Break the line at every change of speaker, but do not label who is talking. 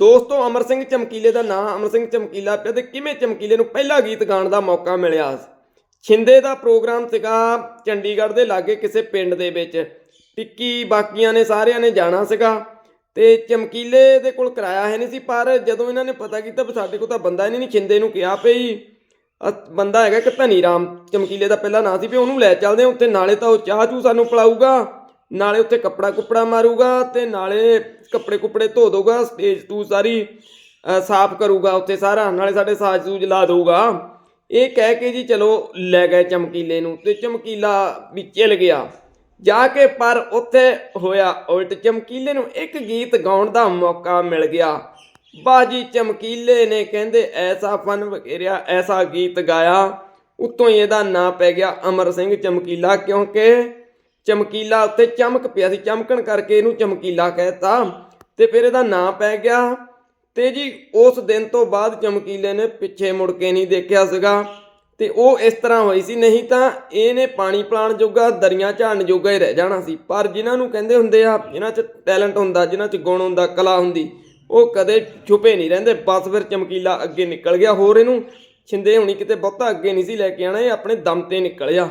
ਦੋਸਤੋ, ਅਮਰ ਸਿੰਘ ਚਮਕੀਲੇ ਦਾ ਨਾਂ, ਅਮਰ ਸਿੰਘ ਚਮਕੀਲਾ ਪਿਆ ਤੇ ਕਿਵੇਂ ਚਮਕੀਲੇ ਨੂੰ ਪਹਿਲਾ ਗੀਤ ਗਾਉਣ ਦਾ ਮੌਕਾ ਮਿਲਿਆ? ਛਿੰਦੇ ਦਾ ਪ੍ਰੋਗਰਾਮ ਸੀਗਾ ਚੰਡੀਗੜ੍ਹ ਦੇ ਲਾਗੇ ਕਿਸੇ ਪਿੰਡ ਦੇ ਵਿੱਚ। ਟਿੱਕੀ, ਬਾਕੀਆਂ ਨੇ ਸਾਰਿਆਂ ਨੇ ਜਾਣਾ ਸੀਗਾ ਤੇ ਚਮਕੀਲੇ ਦੇ ਕੋਲ ਕਿਰਾਇਆ ਹੈ ਨਹੀਂ ਸੀ, ਪਰ ਜਦੋਂ ਇਹਨਾਂ ਨੇ ਪਤਾ ਕੀਤਾ ਵੀ ਸਾਡੇ ਕੋਲ ਤਾਂ ਬੰਦਾ ਹੀ ਨਹੀਂ ਛਿੰਦੇ ਨੂੰ ਕਿਹਾ ਪਈ। ਅ- ਬੰਦਾ ਹੈਗਾ ਕਿ ਧਨੀ ਰਾਮ ਚਮਕੀਲੇ ਦਾ ਪਹਿਲਾ ਨਾਂ ਸੀ, ਵੀ ਉਹਨੂੰ ਲੈ ਚੱਲਦੇ ਹਾਂ, ਉੱਥੇ ਨਾਲੇ ਤਾਂ ਉਹ ਚਾਹ ਚੂ ਸਾਨੂੰ ਪਿਲਾਊਗਾ। ਨਾਲੇ ਉੱਥੇ ਕੱਪੜਾ ਕੁਪੜਾ ਮਾਰੂਗਾ ਤੇ ਨਾਲੇ ਕੱਪੜੇ ਕੁਪੜੇ ਧੋ ਦਊਗਾ, ਸਟੇਜ ਤੂ ਸਾਰੀ ਸਾਫ਼ ਕਰੂਗਾ ਉੱਥੇ ਸਾਰਾ, ਨਾਲੇ ਸਾਡੇ ਸਾਜ ਸੂਜ ਲਾ ਦਊਗਾ। ਇਹ ਕਹਿ ਕੇ ਜੀ ਚਲੋ ਲੈ ਗਏ ਚਮਕੀਲੇ ਨੂੰ ਤੇ ਚਮਕੀਲਾ ਵੀ ਚਲ ਗਿਆ। ਜਾ ਕੇ ਪਰ ਉੱਥੇ ਹੋਇਆ ਉਲਟ, ਚਮਕੀਲੇ ਨੂੰ ਇੱਕ ਗੀਤ ਗਾਉਣ ਦਾ ਮੌਕਾ ਮਿਲ ਗਿਆ। ਬਾਜੀ ਚਮਕੀਲੇ ਨੇ ਕਹਿੰਦੇ ਐਸਾ ਫਨ ਵਗੇਰਿਆ, ਐਸਾ ਗੀਤ ਗਾਇਆ, ਉਤੋਂ ਹੀ ਇਹਦਾ ਨਾਂ ਪੈ ਗਿਆ ਅਮਰ ਸਿੰਘ ਚਮਕੀਲਾ ਕਿਉਂਕਿ ਚਮਕੀਲਾ ਉੱਤੇ ਚਮਕ ਪਿਆ ਸੀ, ਚਮਕਣ ਕਰਕੇ ਇਹਨੂੰ ਚਮਕੀਲਾ ਕਹਿਤਾ ਤੇ ਫਿਰ ਇਹਦਾ ਨਾਂ ਪੈ ਗਿਆ ਤੇ ਜੀ ਉਸ ਦਿਨ ਤੋਂ ਬਾਅਦ ਚਮਕੀਲੇ ਨੇ ਪਿੱਛੇ ਮੁੜ ਕੇ ਨਹੀਂ ਦੇਖਿਆ ਸੀਗਾ ਤੇ ਉਹ ਇਸ ਤਰ੍ਹਾਂ ਹੋਈ ਸੀ, ਨਹੀਂ ਤਾਂ ਇਹਨੇ ਪਾਣੀ ਪਲਾਣ ਜੋਗਾ, ਦਰਿਆ ਝਾੜਨ ਜੋਗਾ ਹੀ ਰਹਿ ਜਾਣਾ ਸੀ, ਪਰ ਜਿਨ੍ਹਾਂ ਨੂੰ ਕਹਿੰਦੇ ਹੁੰਦੇ ਆ, ਜਿਨ੍ਹਾਂ 'ਚ ਟੈਲੈਂਟ ਹੁੰਦਾ, ਜਿਨ੍ਹਾਂ 'ਚ ਗੁਣ ਹੁੰਦਾ, ਕਲਾ ਹੁੰਦੀ, ਉਹ ਕਦੇ ਛੁਪੇ ਨਹੀਂ ਰਹਿੰਦੇ, ਬਸ ਫਿਰ ਚਮਕੀਲਾ ਅੱਗੇ ਨਿਕਲ ਗਿਆ, ਹੋਰ ਇਹਨੂੰ ਛਿੰਦੇ ਹੋਣੀ ਕਿਤੇ ਬਹੁਤਾ ਅੱਗੇ ਨਹੀਂ ਸੀ ਲੈ ਕੇ ਆਣਾ ਇਹ ਆਪਣੇ ਦਮ ਤੇ ਨਿਕਲਿਆ